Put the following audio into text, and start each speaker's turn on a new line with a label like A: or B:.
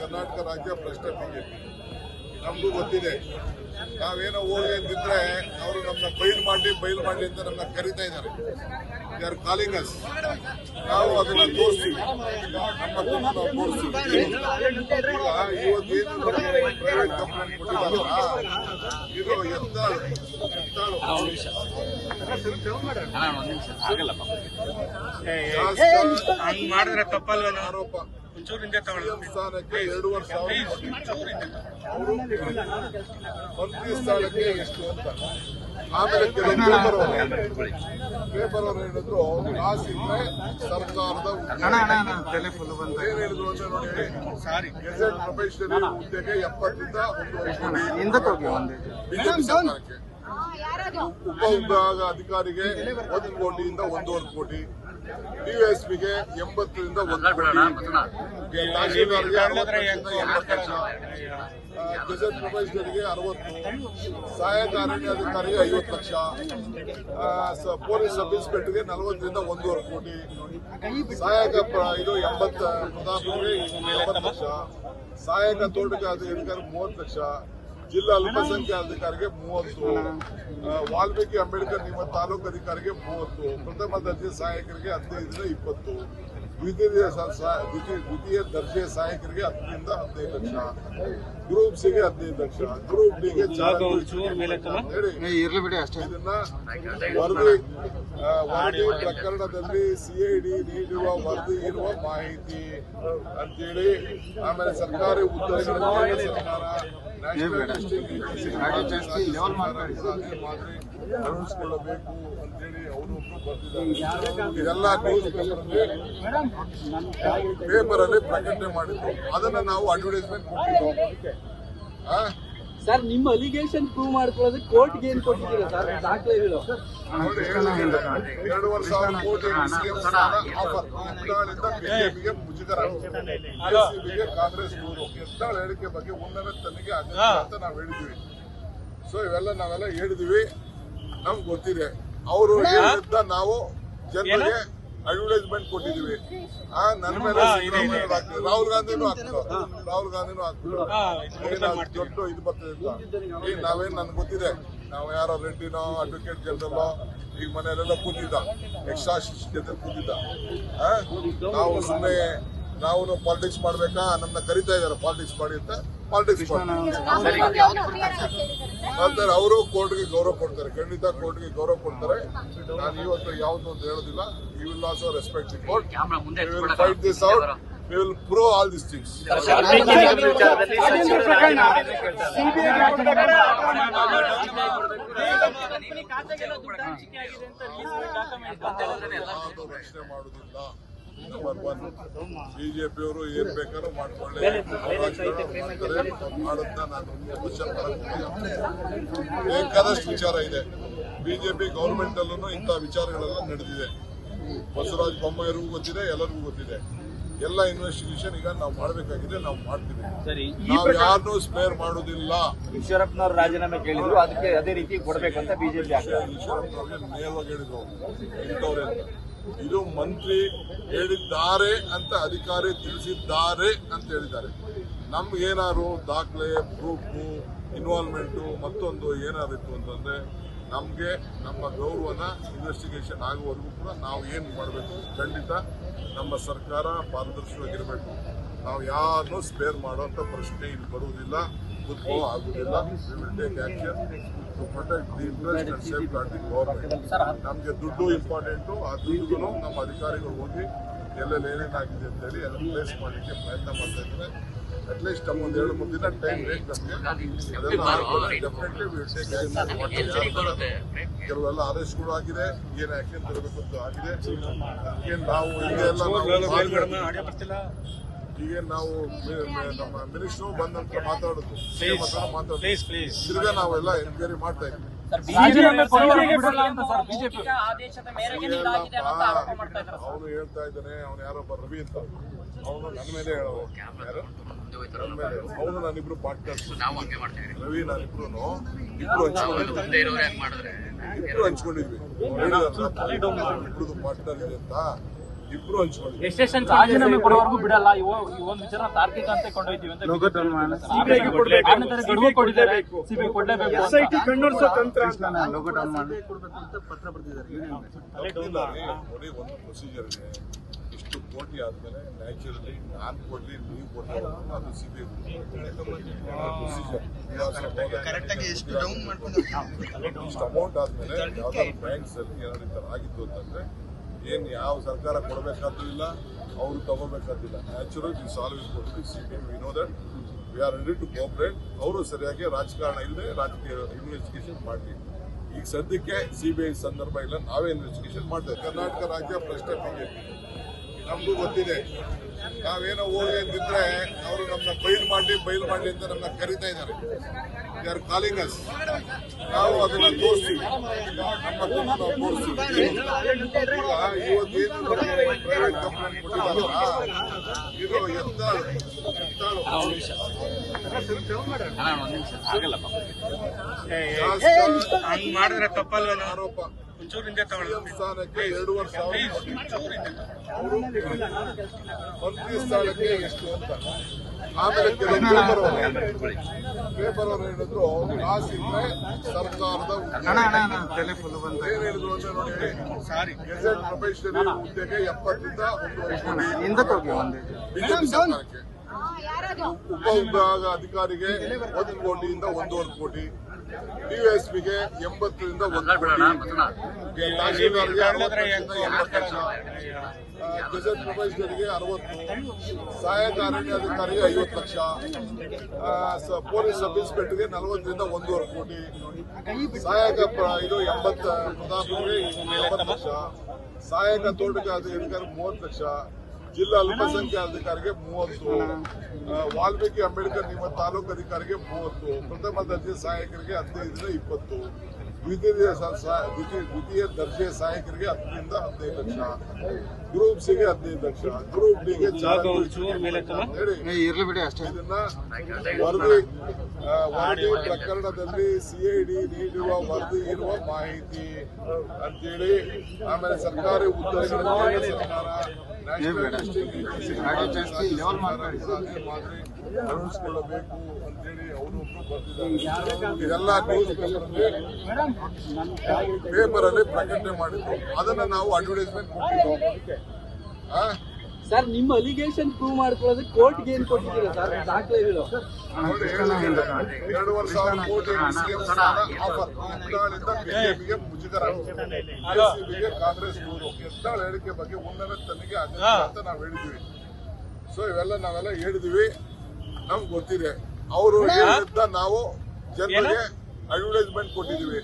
A: ಕರ್ನಾಟಕ ರಾಜ್ಯ ಪ್ರಶ್ನೆ ಬಿಜೆಪಿ. ನಮಗೂ ಗೊತ್ತಿದೆ. ನಾವೇನೋ ಹೋಗಿ ಅಂತಿದ್ರೆ ಅವರು ನಮ್ಮನ್ನ ಬೈಲ್ ಮಾಡಿ ಬೈಲ್ ಮಾಡಿ ಅಂತ ನಮ್ಮನ್ನ ಕರಿತಾ ಇದ್ದಾರೆ. ದೇ ಆರ್ ಕಾಲಿಂಗ್ ಅಸ್ ನಾವು ಅದನ್ನ ತೋರಿಸ್ತೀವಿ. ನಮ್ಮ ನಾವು ತೋರಿಸ್ತೀವಿ. ಇವತ್ತೇನು ಪ್ರೈವೇಟ್ ಕಂಪ್ಲೇಂಟ್ ಕೊಟ್ಟಿದ್ದಾರೆ ಇದು
B: ಎಂತ ಮಾಡಿದ್ರೆ ತಪ್ಪಲ್ವ
A: ಆರೋಪ. ಸ್ಥಾನಕ್ಕೆ ಎರಡೂವರೆ ಸಾವಿರ ಅವರು ಮಂತ್ರಿ ಸ್ಥಾನಕ್ಕೆ ಎಷ್ಟು ಅಂತ. ಆಮೇಲೆ ಪೇಪರ್ ಅವರು ಹೇಳಿದ್ರು ಕಾಸಿದ್ರೆ ಸರ್ಕಾರದ. ಏನ್ ಹೇಳಿದ್ರು ನೋಡಿ
B: ಸಾರಿ.
A: ಗೆಜೆಟ್ ಪ್ರೊಫೆಷನರಿ ಹುದ್ದೆಗೆ ಎಪ್ಪತ್ತರಿಂದ ಒಂದು. ಕೋಟಿ ಬಿಜೆಪಿ ಸರ್ಕಾರಕ್ಕೆ. ಉಪ ವಿಭಾಗ ಅಧಿಕಾರಿಗೆ ಒಂದು ಕೋಟಿಯಿಂದ ಒಂದೂವರೆ ಕೋಟಿ. ಡಿಎಸ್ಪಿಗೆ ಎಂಬತ್ತರಿಂದ ಒಂದು ಕೋಟಿ. ತಹಶೀಲ್ದಾರ್ಗೆ ಅರವತ್ತರಿಂದ ಎಂಬತ್ತು ಲಕ್ಷ. ಗೆಜೆಟ್ ಪ್ರೊಫೆಷನರಿಗೆ ಅರವತ್ತು ಸಹಾಯಕ ಅರಣ್ಯಾಧಿಕಾರಿಗೆ ಐವತ್ತು ಲಕ್ಷ. ಪೊಲೀಸ್ ಸಬ್ ಇನ್ಸ್ಪೆಕ್ಟರ್ಗೆ ನಲವತ್ತರಿಂದ ಒಂದೂವರೆ ಕೋಟಿ. ಸಹಾಯಕ ಪ್ರ- ಇದು ಎಂಬತ್ತು ಎಂಬತ್ತು ಲಕ್ಷ. ಸಹಾಯಕ ತೋಟಗಾರಿಕೆ ಅಧಿಕಾರಿ ಮೂವತ್ತು ಲಕ್ಷ. ಜಿಲ್ಲಾ ಅಲ್ಪಸಂಖ್ಯಾತ ಅಧಿಕಾರಿಗೆ ಮೂವತ್ತು ವಾಲ್ಮೀಕಿ ಅಂಬೇಡ್ಕರ್ ನಿಮ್ಮ ತಾಲೂಕು ಅಧಿಕಾರಿಗೆ ಮೂವತ್ತು, ಪ್ರಥಮ ದರ್ಜೆ ಸಹಾಯಕರಿಗೆ ಹದಿನೈದರಿಂದ ಇಪ್ಪತ್ತು. ದ್ವಿತೀಯ ದ್ವಿತೀಯ- ದ್ವಿತೀಯ ದರ್ಜೆ ಸಹಾಯಕರಿಗೆ ಹತ್ತರಿಂದ ಹದಿನೈದು ಲಕ್ಷ. ಗ್ರೂಪ್ ಸಿಗೆ ಹದಿನೈದು ಲಕ್ಷ. ಗ್ರೂಪ್ ಡಿಗೆ ಹೇಳಿ.
C: ಇರ್ಲಿ ಬಿಡಿ ಅಷ್ಟೇ.
A: ಇದನ್ನ ವರದಿ ವರದಿ ಪ್ರಕರಣದಲ್ಲಿ ಸಿಐಡಿ ನೀಡುವ ವರದಿ ಇರುವ ಮಾಹಿತಿ ಅಂತೇಳಿ ಆಮೇಲೆ ಸರ್ಕಾರಿ ಉದ್ಯೋಗಗಳ ಸರ್ಕಾರ ಅಳವಡಿಸಿಕೊಳ್ಳಬೇಕು ಅಂತೇಳಿ ಅವರು ಬರ್ತಿದ್ದಾರೆ ಇದೆಲ್ಲ ನ್ಯೂಸ್ ಪೇಪರ್ ಅಲ್ಲಿ ಪ್ರಕಟಣೆ ಮಾಡಿದ್ರು ಅದನ್ನ ನಾವು ಅಡ್ವರ್ಟೈಸ್ಮೆಂಟ್ ಕೊಟ್ಟಿದ್ದು?
D: ಸರ್ ನಿಮ್ಮ ಅಲಿಗೇಷನ್ ಪ್ರೂವ್ ಮಾಡ್ಕೊಳ್ಳೋದಕ್ಕೆ ಕೋರ್ಟ್ಗೆ ಏನ್ ಕೊಟ್ಟಿದ್ದೀರಾ ಸರ್? ದಾಖಲೆಗಳು
A: ಎರಡೂವರೆ ಸಾವಿರ ಕೋಟಿ ಆಫರ್. ಎತ್ತಾಳಿಂದ ಬಿಜೆಪಿಗೆ ಮುಜುಗರ. ಬಿಜೆಪಿಗೆ ಕಾಂಗ್ರೆಸ್ ನೂರು. ಎತ್ತಾಳ ಹೇಳಿಕೆ ಬಗ್ಗೆ ಉನ್ನತ ತನಿಖೆ ಅಗತ್ಯ ಅಂತ ನಾವು ಹೇಳಿದ್ವಿ ಸೊ ಇವೆಲ್ಲ ನಾವೆಲ್ಲ ಹೇಳಿದ್ವಿ ನಮ್ಗೆ ಗೊತ್ತಿದೆ. ಅವರು ಹೇಳಿದ್ದ ನಾವು ಜನರಿಗೆ ಅಡ್ವರ್ಟೈಸ್ಮೆಂಟ್ ಕೊಟ್ಟಿದೀವಿ ಆ ನನ್ನ ಮೇಲೆ ಹಾಕ್ತಿದ್ರು. ರಾಹುಲ್ ಗಾಂಧಿನೂ ಹಾಕ್ತಿದ್ರು ರಾಹುಲ್ ಗಾಂಧಿನೂ ಹಾಕ್ತಿದ್ರು ದೊಡ್ಡ ಇದು ಬರ್ತದೆ ಅಂತ. ಈಗ ನಾವೇನ್ ನನ್ಗೆ ಗೊತ್ತಿದೆ. ನಾವು ಯಾರೋ ರೆಡ್ಡಿನೋ ಅಡ್ವೊಕೇಟ್ ಜನರಲ್ಲೋ ಈಗ ಮನೆಯಲ್ಲೆಲ್ಲ ಕೂತಿದ್ದ. ಎಕ್ಸ್ಟ್ರಾ ಜೊತೆ ಕೂತಿದ್ದ? ನಾವು ಸುಮ್ಮನೆ ನಾವು ಪಾಲಿಟಿಕ್ಸ್ ಮಾಡ್ಬೇಕಾ? ನಮ್ಮನ್ನ ಕರಿತಾ ಇದಾರೆ ಪಾಲಿಟಿಕ್ಸ್ ಮಾಡಿ ಅಂತ. ಪಾಲಿಟಿಕ್ಸ್ ಮಾಡಿ ಅಂತಾರೆ ಅವರು ಕೋರ್ಟ್ಗೆ ಗೌರವ ಕೊಡ್ತಾರೆ ಖಂಡಿತ ಕೋರ್ಟ್ಗೆ ಗೌರವ ಕೊಡ್ತಾರೆ ನಾನು ಇವತ್ತು ಯಾವ್ದು ಅಂತ ಹೇಳೋದಿಲ್ಲ you will also respect the court will fight this out we will prove all this things ರಕ್ಷಣೆ ಮಾಡುವುದಿಲ್ಲ ನಂಬರ್ ಒನ್ ಬಿಜೆಪಿಯವರು ಏನ್ ಬೇಕಾದ್ರೂ ಮಾಡ್ಕೊಳ್ಳಿ. ಮಾಡುತ್ತಾ ನಾನು ಕ್ವಶನ್ ಬೇಕಾದಷ್ಟು ವಿಚಾರ ಇದೆ. ಬಿಜೆಪಿ ಗೌರ್ಮೆಂಟ್ ಅಲ್ಲೂ ಇಂಥ ವಿಚಾರಗಳೆಲ್ಲ ನಡೆದಿದೆ. ಬಸವರಾಜ ಬೊಮ್ಮಾಯರಿಗೂ ಗೊತ್ತಿದೆ ಎಲ್ಲರಿಗೂ ಗೊತ್ತಿದೆ. ಎಲ್ಲ ಇನ್ವೆಸ್ಟಿಗೇಷನ್ ಈಗ ನಾವು ಮಾಡಬೇಕಾಗಿದೆ ನಾವು ಮಾಡ್ತೀವಿ.
D: ಸರಿ
A: ನಾವು ಯಾರನ್ನೂ ಸ್ಪೇರ್ ಮಾಡುವುದಿಲ್ಲ.
D: ಈಶ್ವರಪ್ಪನವರು ರಾಜೀನಾಮೆ ಕೇಳಿದ್ರು ಅದಕ್ಕೆ ಅದೇ ರೀತಿ ಕೊಡಬೇಕಂತ ಬಿಜೆಪಿ
A: ಈಶ್ವರಪ್ಪನವ್ರಿಗೆ ನೇರವಾಗಿ ಹೇಳಿದ್ರು ಇಂಥವ್ರೆ. ಇದು ಮಂತ್ರಿ ಹೇಳಿದ್ದಾರೆ ಅಂತ ಅಧಿಕಾರಿ ತಿಳಿಸಿದ್ದಾರೆ ಅಂತ ಹೇಳಿದ್ದಾರೆ. ನಮ್ಗೇನಾದ್ರು ದಾಖಲೆ, ಪ್ರೂಫು ಇನ್ವಾಲ್ವ್ಮೆಂಟು ಮತ್ತೊಂದು ಏನಾದಿತ್ತು ಅಂತಂದರೆ ನಮಗೆ ನಮ್ಮ ಗೌರವನ ಇನ್ವೆಸ್ಟಿಗೇಷನ್ ಆಗುವವರೆಗೂ ಕೂಡ ನಾವು ಏನು ಮಾಡಬೇಕು? ಖಂಡಿತ ನಮ್ಮ ಸರ್ಕಾರ ಪಾರದರ್ಶಕವಾಗಿರಬೇಕು. ನಾವು ಯಾರನ್ನೂ ಸ್ಪೇರ್ ಮಾಡುವಂಥ ಪ್ರಶ್ನೆ ಇಲ್ಲಿ ಬರುವುದಿಲ್ಲ. ಉದ್ಭವ ಆಗುವುದಿಲ್ಲ we will take action to protect the interest and safeguard the government ನಮಗೆ ದುಡ್ಡು ಇಂಪಾರ್ಟೆಂಟು ಆ ದುಡ್ಡುಗೂ ನಮ್ಮ ಅಧಿಕಾರಿಗಳು ಹೋಗಿ ಎಲ್ಲೆಲ್ಲಿ ಏನೇನಾಗಿದೆ ಅಂತೇಳಿ ಎಲ್ಲ ಪ್ಲೇಸ್ ಮಾಡಲಿಕ್ಕೆ ಪ್ರಯತ್ನ ಮಾಡ್ತಾ ಇದ್ದಾರೆ ಅಟ್ಲೀಸ್ಟ್ ಒಂದು ಎರಡು ಮೂರು ದಿನ ಟೈಮ್ ಬೇಕು ನಮಗೆ ಕೆಲವೆಲ್ಲ ಅರೆಸ್ಟ್ಗಳು ಆಗಿದೆ ಏನು ಆಕ್ಷನ್ ತರಬೇಕು ಅಂತ ಆಗಿದೆ ಅದಕ್ಕೆ ನಾವು ಇದೆಲ್ಲ ಈಗ ನಾವು ನಮ್ಮ ಮಿನಿಸ್ಟರ್ ಬಂದ ನಂತರ ಮಾತಾಡುದು. ಮಾತಾಡೋದು ತಿರ್ಗಾ ನಾವೆಲ್ಲ ಎನ್ಕ್ವೈರಿ ಮಾಡ್ತಾ ಇದ್ದೀವಿ.
E: ಆದೇಶದ ಮೇರೆಗೆ ಹಿಂಗಾಗಿದೆ ಅನ್ನೋ ಆರೋಪ ಮಾಡ್ತಾ ಇದ್ದಾರೆ
A: ಅವನು ಹೇಳ್ತಾ ಇದ್ದಾನೆ ಅವನು ಯಾರೊಬ್ಬ ರವಿ ಅಂತ. ಅವನು ನನ್ನ ಮೇಲೆ ಹೇಳೋದು ಮೇಲೆ. ಅವನು ನಾನಿಬ್ರು ಪಾರ್ಟ್ನರ್ಸ್ ರವಿ ನಾನಿಬ್ರು ಇಬ್ರು ಹಂಚ್ಕೊಂಡಿದ್ವಿ. ಇಬ್ರು ಹಂಚ್ಕೊಂಡಿದ್ವಿ. ಇಬ್ರದ್ದು ಪಾರ್ಟ್ನರ್ ಇದೆ ಅಂತ. ಇಬ್ರು
C: ರಾಜೀನಾಮೆ ಕೊಡುವವರೆಗೂ ಬಿಡಲ್ಲ. ಈ ಒಂದು ವಿಚಾರ ತಾರ್ಕಿಕ ಅಂತ ಕೊಂಡೊಯ್ತೀವಿ ಅಂತ ಗಡುವು ಸಿಬಿಐ ಕೊಡ್ಲೇಬೇಕು. ಅಂತ.
D: SIT ಕಣ್ಣೊರ್ಸೋ ತಂತ್ರ ಅಂತ.
A: ತಪ್ಪಿಲ್ಲ ರೀ. ನೋಡಿ ಒಂದು ಪ್ರೊಸೀಜರ್ ಇದೆ. ಇಷ್ಟು ಕೋಟಿ ಆದ್ಮೇಲೆ ನ್ಯಾಚುರಲಿ ನಾನ್ ಕೊಡ್ಲಿ ನೀವು ಕೊಡ್ಲಿ ಅದು ಸಿಬಿಐ ಪ್ರೊಸೀಜರ್ ಇಷ್ಟು ಅಮೌಂಟ್ ಆದ್ಮೇಲೆ ಯಾವ್ದಾದ್ರು ಬ್ಯಾಂಕ್ಸ್ ಅಲ್ಲಿ ಏನಾದ್ರು ಈ ತರ ಆಗಿತ್ತು ಅಂತಂದ್ರೆ ಏನ್ ಯಾವ ಸರ್ಕಾರ ಕೊಡಬೇಕಾದ್ರೂ ಇಲ್ಲ ಅವ್ರು ತಗೋಬೇಕಾದಿಲ್ಲ ನ್ಯಾಚುರಲ್ ಈ ಸಾಲ್ವ್ ಕೊಟ್ಟು see we know that we are ready to cooperate ಅವರು ಸರಿಯಾಗಿ ರಾಜಕಾರಣ ಇಲ್ಲದೆ ರಾಜಕೀಯ ಇನ್ವೆಸ್ಟಿಗೇಷನ್ ಮಾಡಿ ಈಗ ಸದ್ಯಕ್ಕೆ ಸಿಬಿಐ ಸಂದರ್ಭ ಇಲ್ಲ, ನಾವೇ ಇನ್ವೆಸ್ಟಿಗೇಷನ್ ಮಾಡ್ತೇವೆ. ಕರ್ನಾಟಕ ರಾಜ್ಯ ಪ್ರಶ್ನೆ ನಮಗೂ ಗೊತ್ತಿದೆ. ನಾವೇನೋ ಹೋಗಿ ಅಂತಿದ್ರೆ ಅವರು ನಮ್ಮನ್ನ ಬೈಲ್ ಮಾಡಿ ಬೈಲ್ ಮಾಡಿ ಅಂತ ನಮ್ಮನ್ನ ಕರಿತಾ ಇದ್ದಾರೆ. ದೇ ಆರ್ ಕಾಲಿಂಗ್ ಅಸ್ ನಾವು ಅದನ್ನ ತೋರಿಸ್ತೀವಿ ನಮ್ಮ ಹತ್ರ ನಾವು ತೋರಿಸ್ತೀವಿ ಈಗ ಇವತ್ತೇನು ಪ್ರೈವೇಟ್ ಕಂಪ್ಲೇಂಟ್ ಕೊಟ್ಟಿದ್ದಾರಲ್ಲ ಇದು ಎತ್ತಾಳು ಎತ್ತಾಳು
B: ಮಾಡಿದ್ರೆ ತಪ್ಪಲ್ವೇನೋ
A: ಆರೋಪ.
B: ಒಂಚೂರು ಹಿಂದೆ ತಗೊಳ್ಳಿ.
A: ಸಿಎಂ ಸ್ಥಾನಕ್ಕೆ ಎರಡೂವರೆ ಸಾವಿರ ಅವರು ಮಂತ್ರಿ ಸ್ಥಾನಕ್ಕೆ ಎಷ್ಟು ಅಂತ. ಆಮೇಲೆ ಕೆಲವು ಪೇಪರ್ ಅವರು ಪೇಪರ್ ಅವರು ಹೇಳಿದ್ರು ಕಾಸಿದ್ರೆ ಸರ್ಕಾರದ ಹುದ್ದೆ. ಏನ್ ಹೇಳಿದ್ರು ಅಂದ್ರೆ ನೋಡಿ. ಸಾರಿ. ಗೆಜೆಟ್ ಪ್ರೊಫೆಷನರಿ ಹುದ್ದೆಗೆ ಎಪ್ಪತ್ತರಿಂದ ಒಂದು ಕೋಟಿ. ಬಿಜೆಪಿ ಸರ್ಕಾರಕ್ಕೆ. ಉಪ ವಿಭಾಗ ಅಧಿಕಾರಿಗೆ ಒಂದು ಕೋಟಿಯಿಂದ ಒಂದೂವರೆ ಕೋಟಿ. ಡಿಎಸ್ಪಿಗೆ ಎಂಬತ್ತರಿಂದ ಒಂದು ಕೋಟಿ ತಹಶೀಲ್ದಾರ್ಗೆ ಅರವತ್ತರಿಂದ ಎಂಬತ್ತು ಲಕ್ಷ. ಗೆಜೆಟ್ ಪ್ರೊಫೆಷನರ್ಗೆ ಅರವತ್ತು ಸಹಾಯಕ ಅರಣ್ಯಾಧಿಕಾರಿಗೆ ಐವತ್ತು ಲಕ್ಷ. ಪೊಲೀಸ್ ಸಬ್ ಇನ್ಸ್ಪೆಕ್ಟರ್ಗೆ ನಲವತ್ತರಿಂದ ಒಂದೂವರೆ ಕೋಟಿ. ಸಹಾಯಕ ಪ್ರ- ಇದು ಎಂಬತ್ತು ಪ್ರತಾಪ್ಗೆ ಎಂಬತ್ತು ಲಕ್ಷ. ಸಹಾಯಕ ತೋಟಗಾರಿಕೆ ಅಧಿಕಾರಿ ಮೂವತ್ತು ಲಕ್ಷ. ಜಿಲ್ಲಾ ಅಲ್ಪಸಂಖ್ಯಾತ ಅಧಿಕಾರಿಗೆ ಮೂವತ್ತು ವಾಲ್ಮೀಕಿ ಅಂಬೇಡ್ಕರ್ ನಿಮ್ಮ ತಾಲೂಕು ಅಧಿಕಾರಿಗೆ ಮೂವತ್ತು ಪ್ರಥಮ ದರ್ಜೆ ಸಹಾಯಕರಿಗೆ ಹದಿನೈದರಿಂದ ಇಪ್ಪತ್ತು ದ್ವಿತೀಯ ದ್ವಿತೀಯ ದ್ವಿತೀಯ ದರ್ಜೆ ಸಹಾಯಕರಿಗೆ ಹತ್ತರಿಂದ ಹದಿನೈದು ಲಕ್ಷ ಗ್ರೂಪ್ ಸಿಗೆ ಹದಿನೈದು ಲಕ್ಷ ಗ್ರೂಪ್ ಡಿಗೆ ಹೇಳಿ
F: ಇರ್ಲಿ ಬಿಡಿ ಅಷ್ಟೇ.
A: ಇದನ್ನ ವರದಿ ವರದಿ ಪ್ರಕರಣದಲ್ಲಿ ಸಿಐಡಿ ನೀಡಿರುವ ವರದಿ ಇರುವ ಮಾಹಿತಿ ಅಂತೇಳಿ ಆಮೇಲೆ ಸರ್ಕಾರಿ ಉದ್ಯೋಗ ಸರ್ಕಾರ ಅಂತೇಳಿ ಇದೆಲ್ಲ ಪೇಪರ್ ಅಲ್ಲಿ ಪ್ರಕಟಣೆ ಮಾಡಿದ್ರು. ಅದನ್ನ ನಾವು ಅಡ್ವರ್ಟೈಸ್ಮೆಂಟ್ ಕೊಟ್ಟಿದ್ದು?
D: ಸರ್, ನಿಮ್ಮ ಅಲಿಗೇಷನ್ ಪ್ರೂವ್ ಮಾಡ್ಕೊಳ್ಳೋದಕ್ಕೆ ಕೋರ್ಟ್ಗೆ ಏನ್ ಕೊಟ್ಟಿದ್ದೀರಾ ಸರ್? ದಾಖಲೆಗಳು
A: ಎರಡೂವರೆ ಸಾವಿರ ಕೋಟಿ ಆಫರ್. ಬಿಜೆಪಿಗೆ ಮುಜುಗರ ಬಿಜೆಪಿಗೆ ಕಾಂಗ್ರೆಸ್ ದೂರು ಎತ್ತಾಳ ಹೇಳಿಕೆ ಬಗ್ಗೆ ಉನ್ನತ ತನಿಖೆ ಅಗತ್ಯ ಅಂತ ನಾವು ಹೇಳಿದ್ವಿ. ಸೊ ಇವೆಲ್ಲ ನಾವೆಲ್ಲ ಹೇಳಿದ್ವಿ. ನಮ್ಗೆ ಗೊತ್ತಿದೆ. ಅವರು ಹೇಳಿದ್ದ ನಾವು ಜನರಿಗೆ ಅಡ್ವರ್ಟೈಸ್ಮೆಂಟ್ ಕೊಟ್ಟಿದ್ದೀವಿ